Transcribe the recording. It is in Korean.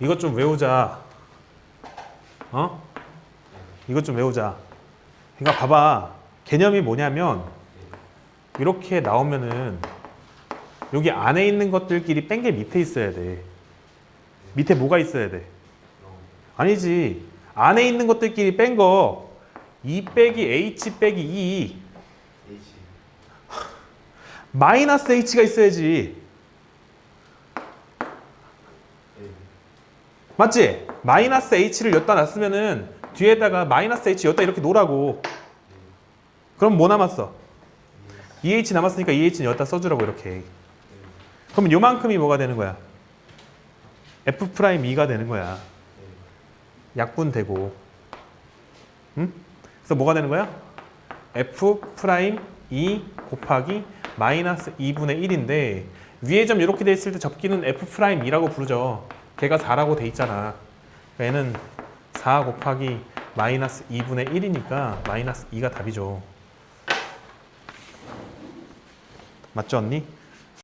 이것 좀 외우자. 어? 이것 좀 외우자. 그러니까 봐봐. 개념이 뭐냐면 이렇게 나오면은 여기 안에 있는 것들끼리 뺀 게 밑에 있어야 돼. 밑에 뭐가 있어야 돼? 아니지. 안에 있는 것들끼리 뺀 거 2 빼기 h 빼기 2 H 마이너스 h가 있어야지. 맞지? 마이너스 h를 여기다 놨으면은 뒤에다가 마이너스 h 여기다 이렇게 놓으라고. 그럼 뭐 남았어? 2h 남았으니까 2h는 여기다 써주라고 이렇게. 그러면 요만큼이 뭐가 되는 거야? f 프라임 2가 되는 거야. 약분 되고. 응? 그래서 뭐가 되는 거야? f 프라임 2 곱하기 마이너스 2분의 1인데 위에 점 이렇게 돼 있을 때 접기는 f 프라임 2라고 부르죠. 걔가 4라고 돼 있잖아. 얘는 4 곱하기 마이너스 2분의 1이니까 마이너스 2가 답이죠. 맞죠 언니?